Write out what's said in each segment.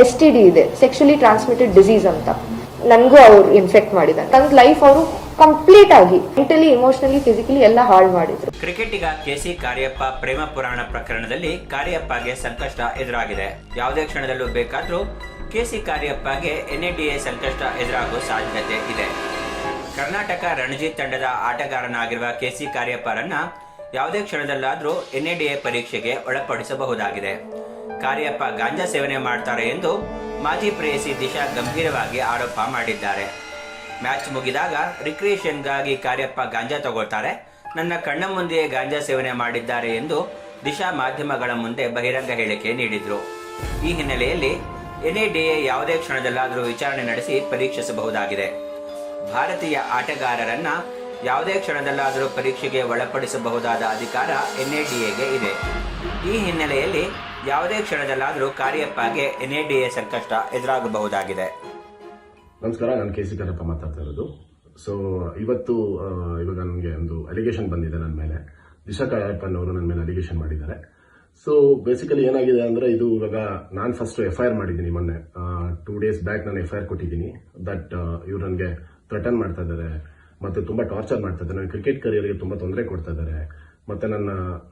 S T D ಇದೆ sexually transmitted disease ಅಂತ. ನನಗೂ ಅವ್ರು ಇನ್ಫೆಕ್ಟ್ ಮಾಡಿದ್ದಾರೆ. ನನ್ನ ಲೈಫ್ ಅವರು ಕಂಪ್ಲೀಟ್ ಆಗಿ ಮೆಂಟಲಿ ಇಮೋಷನಲಿ ಫಿಸಿಕಲಿ ಎಲ್ಲ ಹಾಳು ಮಾಡಿದ್ರು. ಕ್ರಿಕೆಟಿಗ ಕೆಸಿ ಕಾರ್ಯಪ್ಪ ಪ್ರೇಮ ಪುರಾಣ ಪ್ರಕರಣದಲ್ಲಿ ಕಾರ್ಯಪ್ಪಗೆ ಸಂಕಷ್ಟ ಎದುರಾಗಿದೆ. ಯಾವುದೇ ಕ್ಷಣದಲ್ಲೂ ಬೇಕಾದ್ರೂ ಕೆಸಿ ಕಾರ್ಯಪ್ಪಗೆ ಎನ್ಎಡಿಎ ಸಂಕಷ್ಟ ಎದುರಾಗುವ ಸಾಧ್ಯತೆ ಇದೆ. ಕರ್ನಾಟಕ ರಣಜಿ ತಂಡದ ಆಟಗಾರನಾಗಿರುವ ಕೆಸಿ ಕಾರ್ಯಪ್ಪರನ್ನ ಯಾವುದೇ ಕ್ಷಣದಲ್ಲಾದರೂ ಎನ್ಎಡಿಎ ಪರೀಕ್ಷೆಗೆ ಒಳಪಡಿಸಬಹುದಾಗಿದೆ. ಕಾರ್ಯಪ್ಪ ಗಾಂಜಾ ಸೇವನೆ ಮಾಡ್ತಾರೆ ಎಂದು ಮಾಜಿ ಪ್ರೇಯಸಿ ದಿಶಾ ಗಂಭೀರವಾಗಿ ಆರೋಪ ಮಾಡಿದ್ದಾರೆ. ಮ್ಯಾಚ್ ಮುಗಿದಾಗ ರಿಕ್ರಿಯೇಷನ್ಗಾಗಿ ಕಾರ್ಯಪ್ಪ ಗಾಂಜಾ ತಗೊಳ್ತಾರೆ. ನನ್ನ ಕಣ್ಣ ಮುಂದೆಯೇ ಗಾಂಜಾ ಸೇವನೆ ಮಾಡಿದ್ದಾರೆ ಎಂದು ದಿಶಾ ಮಾಧ್ಯಮಗಳ ಮುಂದೆ ಬಹಿರಂಗ ಹೇಳಿಕೆ ನೀಡಿದ್ರು. ಈ ಹಿನ್ನೆಲೆಯಲ್ಲಿ ಎನ್ಎಡಿಎ ಯಾವುದೇ ಕ್ಷಣದಲ್ಲಾದರೂ ವಿಚಾರಣೆ ನಡೆಸಿ ಪರೀಕ್ಷಿಸಬಹುದಾಗಿದೆ. ಭಾರತೀಯ ಆಟಗಾರರನ್ನ ಯಾವುದೇ ಕ್ಷಣದಲ್ಲಾದರೂ ಪರೀಕ್ಷೆಗೆ ಒಳಪಡಿಸಬಹುದಾದ ಅಧಿಕಾರ ಎನ್ಎಡಿಎಗೆ ಇದೆ. ಈ ಹಿನ್ನೆಲೆಯಲ್ಲಿ ಯಾವುದೇ ಕ್ಷಣದಲ್ಲಾದರೂ ಕಾರ್ಯಪ್ಪಗೆ ಎನ್ಎಡಿಎ ಸಂಕಷ್ಟ ಎದುರಾಗಬಹುದಾಗಿದೆ. ನಮಸ್ಕಾರ, ನಾನು ಕೆ ಸಿ ಕನ್ನಪ್ಪ ಮಾತಾಡ್ತಾ ಇರೋದು. ಸೊ ಇವತ್ತು ಇವಾಗ ನನಗೆ ಒಂದು ಅಲಿಗೇಷನ್ ಬಂದಿದೆ ನನ್ನ ಮೇಲೆ. ದಿಶಾ ಕಾಯಪ್ಪನವರು ನನ್ನ ಮೇಲೆ ಅಲಿಗೇಷನ್ ಮಾಡಿದ್ದಾರೆ. ಸೊ ಬೇಸಿಕಲಿ ಏನಾಗಿದೆ ಅಂದ್ರೆ ಇದು ಇವಾಗ ನಾನು ಫಸ್ಟ್ ಎಫ್ ಐ ಆರ್ ಮಾಡಿದ್ದೀನಿ ಮೊನ್ನೆ. ಟೂ ಡೇಸ್ ಬ್ಯಾಕ್ ನಾನು ಎಫ್ ಐ ಆರ್ ಕೊಟ್ಟಿದ್ದೀನಿ. ದಟ್ ಇವ್ರು ನನಗೆ ಥ್ರೆಟನ್ ಮಾಡ್ತಾ ಇದ್ದಾರೆ. ಮತ್ತೆ ತುಂಬಾ ಟಾರ್ಚರ್ ಮಾಡ್ತಾ ಇದ್ದಾರೆ ನನ್ನ ಕ್ರಿಕೆಟ್ ಕರಿಯರ್ಗೆ ತುಂಬಾ ತೊಂದರೆ ಕೊಡ್ತಾ ಇದ್ದಾರೆ ಮತ್ತೆ ನನ್ನ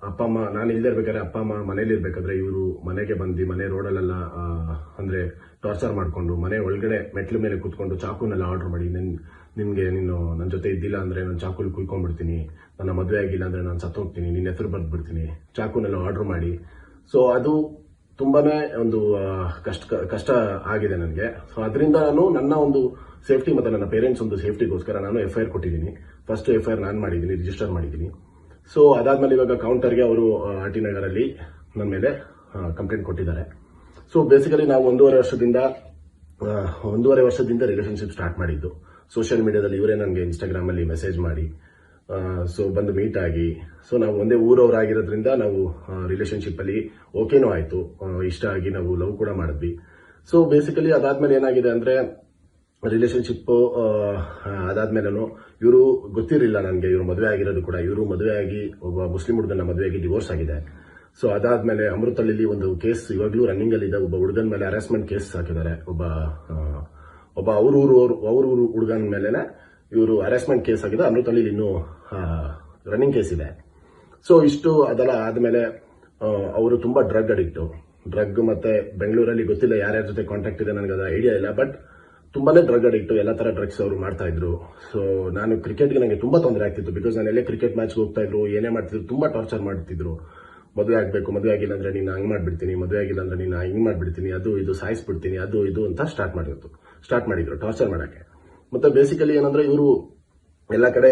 ಅಪ್ಪ, ಅಮ್ಮ, ನಾನು ಇಲ್ಲದೆ ಇರ್ಬೇಕಾದ್ರೆ ಅಪ್ಪ, ಅಮ್ಮ ಮನೇಲಿ ಇರ್ಬೇಕಾದ್ರೆ ಇವರು ಮನೆಗೆ ಬಂದು ಮನೆ ರೋಡಲ್ಲೆಲ್ಲ ಅಂದರೆ ಟಾರ್ಚರ್ ಮಾಡ್ಕೊಂಡು ಮನೆ ಒಳಗಡೆ ಮೆಟ್ಲ ಮೇಲೆ ಕೂತ್ಕೊಂಡು ಚಾಕುನೆಲ್ಲ ಆರ್ಡರ್ ಮಾಡಿ, ನಿನ್ ನಿಮ್ಗೆ ನೀನು ನನ್ನ ಜೊತೆ ಇದ್ದಿಲ್ಲ ಅಂದ್ರೆ ನಾನು ಚಾಕುಲಿ ಕುಯ್ಕೊಂಡ್ಬಿಡ್ತೀನಿ. ನನ್ನ ಮದುವೆ ಆಗಿಲ್ಲ ಅಂದ್ರೆ ನಾನು ಸತ್ತೋಗ್ತೀನಿ. ನಿನ್ನ ಹೆಸರು ಬರ್ದ್ಬಿಡ್ತೀನಿ. ಚಾಕುನೆಲ್ಲ ಆರ್ಡರ್ ಮಾಡಿ. ಸೊ ಅದು ತುಂಬಾನೇ ಒಂದು ಕಷ್ಟ ಕಷ್ಟ ಆಗಿದೆ ನನಗೆ. ಸೊ ಅದರಿಂದ ನಾನು ನನ್ನ ಒಂದು ಸೇಫ್ಟಿ ಮತ್ತು ನನ್ನ ಪೇರೆಂಟ್ಸ್ ಒಂದು ಸೇಫ್ಟಿಗೋಸ್ಕರ ನಾನು ಎಫ್ ಐ ಆರ್ ಕೊಟ್ಟಿದ್ದೀನಿ. ಫಸ್ಟ್ ಎಫ್ ಐ ಆರ್ ನಾನು ಮಾಡಿದ್ದೀನಿ ರಿಜಿಸ್ಟರ್ ಮಾಡಿದ್ದೀನಿ. ಸೊ ಅದಾದಮೇಲೆ ಇವಾಗ ಕೌಂಟರ್ಗೆ ಅವರು ಆರ್ ಟಿ ನಗರಲ್ಲಿ ನನ್ನ ಮೇಲೆ ಕಂಪ್ಲೇಂಟ್ ಕೊಟ್ಟಿದ್ದಾರೆ. ಸೊ ಬೇಸಿಕಲಿ ನಾವು ಒಂದೂವರೆ ವರ್ಷದಿಂದ ಒಂದೂವರೆ ವರ್ಷದಿಂದ ರಿಲೇಷನ್ಶಿಪ್ ಸ್ಟಾರ್ಟ್ ಮಾಡಿದ್ದು. ಸೋಷಿಯಲ್ ಮೀಡಿಯಾದಲ್ಲಿ ಇವರೇ ನನಗೆ ಇನ್ಸ್ಟಾಗ್ರಾಮಲ್ಲಿ ಮೆಸೇಜ್ ಮಾಡಿ ಸೊ ಬಂದು ಮೀಟ್ ಆಗಿ. ಸೊ ನಾವು ಒಂದೇ ಊರವರಾಗಿರೋದ್ರಿಂದ ನಾವು ರಿಲೇಶನ್ಶಿಪ್ ಅಲ್ಲಿ ಓಕೆನೂ ಆಯ್ತು. ಇಷ್ಟ ಆಗಿ ನಾವು ಲವ್ ಕೂಡ ಮಾಡಿದ್ವಿ. ಸೊ ಬೇಸಿಕಲಿ ಅದಾದ್ಮೇಲೆ ಏನಾಗಿದೆ ಅಂದ್ರೆ ರಿಲೇಶನ್ಶಿಪ್ ಅದಾದ್ಮೇಲೆ ಇವರು ಗೊತ್ತಿರಲಿಲ್ಲ ನನಗೆ, ಇವರು ಮದುವೆ ಆಗಿರೋದು ಕೂಡ. ಇವರು ಮದುವೆ ಆಗಿ ಒಬ್ಬ ಮುಸ್ಲಿಂ ಹುಡುಗನ ಮದುವೆ ಆಗಿ ಡಿವೋರ್ಸ್ ಆಗಿದೆ. ಸೊ ಅದಾದ್ಮೇಲೆ ಅಮೃತಲ್ಲಿ ಒಂದು ಕೇಸ್ ಇವಾಗಲೂ ರನ್ನಿಂಗ್ ಅಲ್ಲಿ ಇದೆ ಒಬ್ಬ ಹುಡುಗನ ಮೇಲೆ ಹರಾಸ್ಮೆಂಟ್ ಕೇಸ್ ಹಾಕಿದ್ದಾರೆ. ಒಬ್ಬ ಒಬ್ಬ ಅವ್ರ ಊರು ಅವ್ರ ಊರು ಹುಡುಗನ ಮೇಲೆ ಇವರು ಹರಾಸ್ಮೆಂಟ್ ಕೇಸ್ ಆಗಿದೆ. ಅಮೃತಲ್ಲಿ ಇನ್ನೂ ರನ್ನಿಂಗ್ ಕೇಸ್ ಇದೆ. ಸೊ ಇಷ್ಟು ಅದೆಲ್ಲ ಆದಮೇಲೆ ಅವರು ತುಂಬಾ ಡ್ರಗ್ ಅಡಿಕ್ಟು ಡ್ರಗ್ ಮತ್ತೆ ಬೆಂಗಳೂರಲ್ಲಿ ಗೊತ್ತಿಲ್ಲ ಯಾರ್ಯಾರ ಜೊತೆ ಕಾಂಟ್ಯಾಕ್ಟ್ ಇದೆ ನನಗೆ ಅದು ಐಡಿಯಾ ಇಲ್ಲ. ಬಟ್ ತುಂಬಾನೇ ಡ್ರಗ್ ಅಡಿಕ್ಟ್ ಎಲ್ಲ ತರ ಡ್ರಗ್ಸ್ ಅವರು ಮಾಡ್ತಾ ಇದ್ರು. ಸೊ ನಾನು ಕ್ರಿಕೆಟ್ಗೆ ನನಗೆ ತುಂಬಾ ತೊಂದರೆ ಆಗ್ತಿತ್ತು. ಬಿಕಾಸ್ ನಾನು ಎಲ್ಲೇ ಕ್ರಿಕೆಟ್ ಮ್ಯಾಚ್ ಹೋಗ್ತಾ ಇದ್ರು, ಏನೇ ಮಾಡ್ತಿದ್ರು, ತುಂಬಾ ಟಾರ್ಚರ್ ಮಾಡ್ತಿದ್ರು. ಮದುವೆ ಆಗಬೇಕು, ಮದುವೆ ಆಗಿಲ್ಲ ಅಂದ್ರೆ ನೀನು ಹಂಗ್ ಮಾಡ್ಬಿಡ್ತೀನಿ, ಮದುವೆ ಆಗಿಲ್ಲ ಅಂದ್ರೆ ನೀನು ಹಿಂಗ್ ಮಾಡ್ಬಿಡ್ತೀನಿ, ಅದು ಇದು ಸಾಯಿಸ್ಬಿಡ್ತೀನಿ, ಅದು ಇದು ಅಂತ ಸ್ಟಾರ್ಟ್ ಮಾಡಿದ್ರು ಸ್ಟಾರ್ಟ್ ಮಾಡಿದ್ರು ಟಾರ್ಚರ್ ಮಾಡಕ್ಕೆ. ಮತ್ತೆ ಬೇಸಿಕಲಿ ಏನಂದ್ರೆ ಇವರು ಎಲ್ಲ ಕಡೆ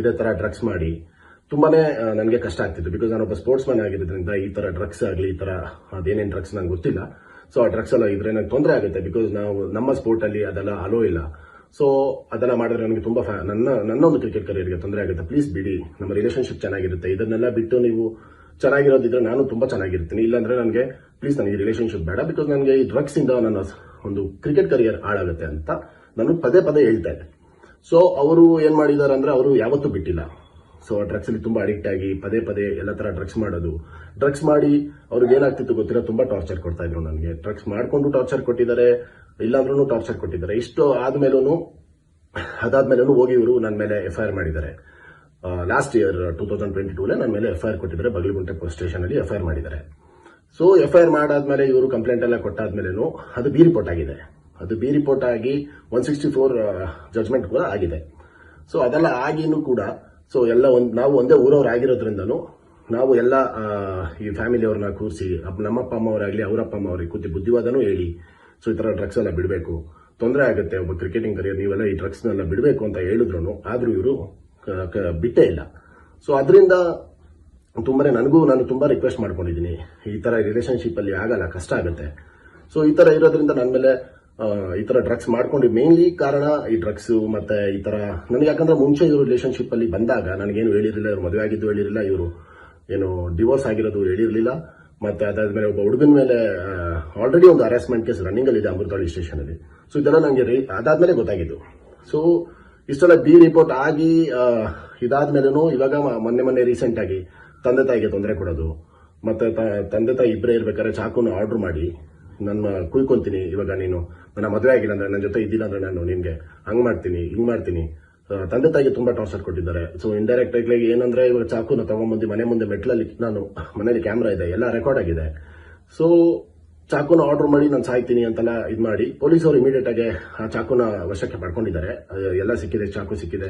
ಇದೇ ತರ ಡ್ರಗ್ಸ್ ಮಾಡಿ ತುಂಬಾನೇ ನನಗೆ ಕಷ್ಟ ಆಗ್ತಿತ್ತು. ಬಿಕಾಸ್ ನಾನೊಬ್ಬ ಸ್ಪೋರ್ಟ್ಸ್ ಮ್ಯಾನ್ ಆಗಿರೋದ್ರಿಂದ ಈ ತರ ಡ್ರಗ್ಸ್ ಆಗಲಿ, ಈ ತರ ಅದೇನೇನು ಡ್ರಗ್ಸ್ ನಂಗೆ ಗೊತ್ತಿಲ್ಲ. ಸೊ ಆ ಡ್ರಗ್ಸ್ ಎಲ್ಲ ಇದ್ರೆ ನಂಗೆ ತೊಂದರೆ ಆಗುತ್ತೆ. ಬಿಕಾಸ್ ನಾವು ನಮ್ಮ ಸ್ಪೋರ್ಟ್ ಅಲ್ಲಿ ಅದೆಲ್ಲ ಅಲೋ ಇಲ್ಲ. ಸೊ ಅದೆಲ್ಲ ಮಾಡಿದ್ರೆ ನನಗೆ ತುಂಬಾ ನನ್ನ ನನ್ನ ಒಂದು ಕ್ರಿಕೆಟ್ ಕರಿಯರ್ಗೆ ತೊಂದರೆ ಆಗುತ್ತೆ. ಪ್ಲೀಸ್ ಬಿಡಿ. ನಮ್ಮ ರಿಲೇಶನ್ಶಿಪ್ ಚೆನ್ನಾಗಿರುತ್ತೆ. ಇದನ್ನೆಲ್ಲ ಬಿಟ್ಟು ನೀವು ಚೆನ್ನಾಗಿರೋದಿದ್ರೆ ನಾನು ತುಂಬಾ ಚೆನ್ನಾಗಿರ್ತೀನಿ. ಇಲ್ಲಾಂದ್ರೆ ನನಗೆ ಪ್ಲೀಸ್ ನನಗೆ ರಿಲೇಶನ್ಶಿಪ್ ಬೇಡ. ಬಿಕಾಸ್ ನನಗೆ ಈ ಡ್ರಗ್ಸ್ ಇಂದ ನನ್ನ ಒಂದು ಕ್ರಿಕೆಟ್ ಕರಿಯರ್ ಹಾಳಾಗುತ್ತೆ ಅಂತ ನಾನು ಪದೇ ಪದೇ ಹೇಳ್ತಾ ಇದ್ದೆ. ಸೊ ಅವರು ಏನ್ ಮಾಡಿದ್ದಾರೆ ಅಂದ್ರೆ ಅವರು ಯಾವತ್ತೂ ಬಿಟ್ಟಿಲ್ಲ. ಸೊ ಡ್ರಗ್ಸ್ ಅಲ್ಲಿ ತುಂಬಾ ಅಡಿಕ್ಟ್ ಆಗಿ ಪದೇ ಪದೇ ಎಲ್ಲ ತರ ಡ್ರಗ್ಸ್ ಮಾಡೋದು. ಡ್ರಗ್ಸ್ ಮಾಡಿ ಅವ್ರಿಗೆ ಏನಾಗ್ತಿತ್ತು ಗೊತ್ತಿಲ್ಲ, ತುಂಬಾ ಟಾರ್ಚರ್ ಕೊಡ್ತಾ ಇದ್ರು ನನಗೆ. ಡ್ರಗ್ಸ್ ಮಾಡಿಕೊಂಡು ಟಾರ್ಚರ್ ಕೊಟ್ಟಿದ್ದಾರೆ ಇಲ್ಲಾಂದ್ರೂ ಟಾರ್ಚರ್ ಕೊಟ್ಟಿದ್ದಾರೆ. ಇಷ್ಟು ಆದ್ಮೇಲೂ ಅದಾದ್ಮೇಲೂ ಹೋಗಿ ಇವರು ನನ್ನ ಮೇಲೆ ಎಫ್ ಐ ಆರ್ ಮಾಡಿದ್ದಾರೆ. Last year two thousand twenty ಟೂಲೇ ನನ್ನ ಮೇಲೆ ಎಫ್ ಐ ಆರ್ ಕೊಟ್ಟಿದ್ದಾರೆ, ಬಗಲಗುಂಟೆ ಪೊಲೀಸ್ ಸ್ಟೇಷನ್ ಅಲ್ಲಿ ಎಫ್ ಐ ಮಾಡಿದ್ದಾರೆ. ಸೊ ಎಫ್ ಐ ಆರ್ ಮಾಡಾದ್ಮೇಲೆ ಇವರು ಕಂಪ್ಲೇಂಟ್ ಎಲ್ಲ ಕೊಟ್ಟಾದ್ಮೇಲೆ ಅದು ಬಿ ರಿಪೋರ್ಟ್ ಆಗಿದೆ. ಅದು ಬಿ ರಿಪೋರ್ಟ್ ಆಗಿ ಒನ್ ಸಿಕ್ಸ್ಟಿ ಫೋರ್ ಜಜ್ಮೆಂಟ್ ಕೂಡ ಆಗಿದೆ. ಸೊ ಅದೆಲ್ಲ ಆಗಿನೂ ಕೂಡ ಸೊ ಎಲ್ಲ ಒಂದ್, ನಾವು ಒಂದೇ ಊರವ್ರು ನಾವು ಎಲ್ಲ ಈ ಫ್ಯಾಮಿಲಿಯವ್ರನ್ನ ಕೂರಿಸಿ ನಮ್ಮ ಅಪ್ಪ ಅಮ್ಮ ಅವರಾಗಲಿ ಅವರಪ್ಪ ಅಮ್ಮ ಅವ್ರಿಗೆ ಕೂತಿ ಬುದ್ಧಿವಾದನೂ ಹೇಳಿ ಸೊ ಈ ತರ ಡ್ರಗ್ಸ್ ಎಲ್ಲ ಬಿಡಬೇಕು. ತೊಂದರೆ ಆಗುತ್ತೆ, ಒಬ್ಬ ಕ್ರಿಕೆಟಿಂಗ್ ಕರಿಯರ್ ನೀವೆಲ್ಲ ಈ ಡ್ರಗ್ಸ್ನೆಲ್ಲ ಬಿಡಬೇಕು ಅಂತ ಹೇಳಿದ್ರು ಆದ್ರೂ ಇವರು ಬಿಟ್ಟೇ ಇಲ್ಲ. ಸೊ ಅದರಿಂದ ತುಂಬಾನೇ ನನಗೂ, ನಾನು ತುಂಬಾ ರಿಕ್ವೆಸ್ಟ್ ಮಾಡ್ಕೊಂಡಿದ್ದೀನಿ. ಈ ತರ ರಿಲೇಶನ್ಶಿಪ್ ಅಲ್ಲಿ ಆಗಲ್ಲ, ಕಷ್ಟ ಆಗುತ್ತೆ. ಸೊ ಈ ತರ ಇರೋದ್ರಿಂದ ನನ್ನ ಮೇಲೆ ಈ ತರ ಡ್ರಗ್ಸ್ ಮಾಡ್ಕೊಂಡು ಮೇನ್ಲಿ ಕಾರಣ ಈ ಡ್ರಗ್ಸ್ ಮತ್ತೆ ಈ ತರ ನನಗೆ ಯಾಕಂದ್ರೆ ಮುಂಚೆ ಇವರು ರಿಲೇಶನ್ಶಿಪ್ ಅಲ್ಲಿ ಬಂದಾಗ ನನಗೇನು ಹೇಳಿರಲಿಲ್ಲ, ಇವರು ಮದುವೆ ಆಗಿದ್ದು ಹೇಳಿರಲಿಲ್ಲ, ಇವರು ಏನು ಡಿವೋರ್ಸ್ ಆಗಿರೋದು ಹೇಳಿರಲಿಲ್ಲ. ಮತ್ತೆ ಅದಾದ್ಮೇಲೆ ಒಬ್ಬ ಹುಡುಗನ ಮೇಲೆ ಆಲ್ರೆಡಿ ಒಂದು ಹರಾಸ್ಮೆಂಟ್ ಕೇಸ್ ರನ್ನಿಂಗ್ ಅಲ್ಲಿ ಇದೆ ಅಮೃತಹಳ್ಳಿ ಸ್ಟೇಷನ್ ಅಲ್ಲಿ. ಸೊ ಇದೆಲ್ಲ ನನಗೆ ಅದಾದ್ಮೇಲೆ ಗೊತ್ತಾಗಿದ್ದು. ಸೊ ಇಷ್ಟೆಲ್ಲ ಬಿ ರಿಪೋರ್ಟ್ ಆಗಿ ಇದಾದ ಇದಾದ್ಮೇಲೆನೂ ಇವಾಗ ಮೊನ್ನೆ ಮೊನ್ನೆ ರೀಸೆಂಟ್ ಆಗಿ ತಂದೆ ತಾಯಿಗೆ ತೊಂದರೆ ಕೊಡೋದು. ಮತ್ತೆ ತಂದೆ ತಾಯಿ ಇಬ್ಬರೇ ಇರ್ಬೇಕಾದ್ರೆ ಚಾಕುನ ಆರ್ಡರ್ ಮಾಡಿ. ನನ್ನ ಕುಯ್ಕೊಂತೀನಿ ಇವಾಗ ನೀನು. ನನ್ನ ಮದುವೆ ಆಗಿಲ್ಲ ಅಂದ್ರೆ ನನ್ನ ಜೊತೆ ಇದ್ದಿಲ್ಲ ಅಂದ್ರೆ ನಾನು ನಿನಗೆ. ಹಂಗ್ ಮಾಡ್ತೀನಿ, ಹಿಂಗ್ ಮಾಡ್ತೀನಿ. ತಂದೆ ತಾಯಿಗೆ ತುಂಬಾ ಟಾರ್ಚರ್ ಕೊಟ್ಟಿದ್ದಾರೆ. ಸೊ ಇಂಡೈರೆಕ್ಟ್ ಆಗಿ ಏನಂದ್ರೆ ಇವಾಗ ಚಾಕುನ ತಗೊಂಡ್ಬಂದು ಮನೆ ಮುಂದೆ ಮೆಟ್ಲಲ್ಲಿ ನಾನು ಮನೇಲಿ ಕ್ಯಾಮ್ರಾ ಇದೆ, ಎಲ್ಲ ರೆಕಾರ್ಡ್ ಆಗಿದೆ. ಸೊ ಚಾಕುನ ಆರ್ಡರ್ ಮಾಡಿ ನಾನು ಸಾಯ್ತೀನಿ ಅಂತೆಲ್ಲ ಇದು ಮಾಡಿ. ಪೊಲೀಸರು ಇಮಿಡಿಯೇಟ್ ಆಗಿ ಆ ಚಾಕುನ ವಶಕ್ಕೆ ಪಡ್ಕೊಂಡಿದ್ದಾರೆ. ಎಲ್ಲ ಸಿಕ್ಕಿದೆ, ಚಾಕು ಸಿಕ್ಕಿದೆ.